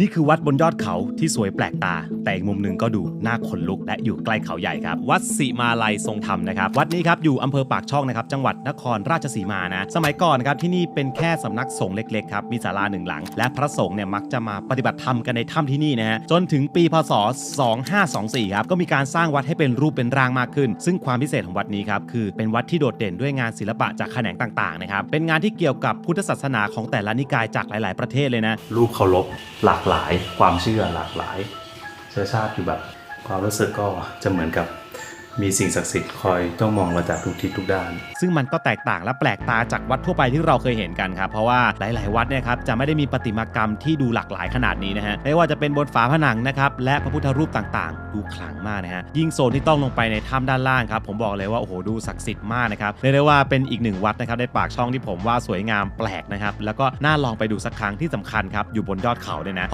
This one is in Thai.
นี่คือวัดบนยอดเขาที่สวยแปลกตา แต่อีกมุมหนึ่งก็ดูน่าขนลุกและอยู่ใกล้เขาใหญ่ครับ วัดสิมาลัยทรงธรรมนะครับ วัดนี้ครับอยู่อำเภอปากช่องนะครับ จังหวัดนครราชสีมานะ สมัยก่อนครับที่นี่เป็นแค่สำนักสงฆ์เล็กๆครับมีศาลาหนึ่งหลัง และพระสงฆ์เนี่ยมักจะมาปฏิบัติธรรมกันในถ้ำที่นี่นะฮะจนถึงปีพศ 2524 ครับก็มีการสร้างวัดให้เป็นรูปเป็นร่างมากขึ้น ซึ่งความพิเศษของวัดนี้ครับคือเป็นวัดที่โดดเด่นด้วยงานศิลปะจากแขนงต่างๆนะครับเป็นงานที่เกี่ยวกับพุทธศาสนาของแต่ละนิกายจากหลาย ๆ ประเทศเลยนะรูปเคารพหลากหลาย ความเชื่อหลากหลายเชื้อชาติอยู่แบบความรู้สึกก็จะเหมือนกับ มีสิ่งศักดิ์สิทธิ์คอยต้องมองเราจากทุกทิศทุกด้าน ซึ่งมันก็แตกต่างและแปลกตาจากวัดทั่วไปที่เราเคยเห็นกันครับ เพราะว่าหลาย ๆ วัดเนี่ยครับจะไม่ได้มีประติมากรรมที่ดูหลากหลายขนาดนี้นะฮะ ไม่ว่าจะเป็นบนฝาผนังนะครับและพระพุทธรูปต่าง ๆ ดูขลังมากนะฮะ ยิ่งโซนที่ต้องลงไปในถ้ำด้านล่างครับผมบอกเลยว่าโอ้โหดูศักดิ์สิทธิ์มากนะครับ เรียกได้ว่าเป็นอีกหนึ่งวัดนะครับในปากช่องที่ผมว่าสวยงามแปลกนะครับแล้วก็น่าลองไปดูสักครั้งที่สำคัญครับอยู่บนยอดเขาเนี่ยนะ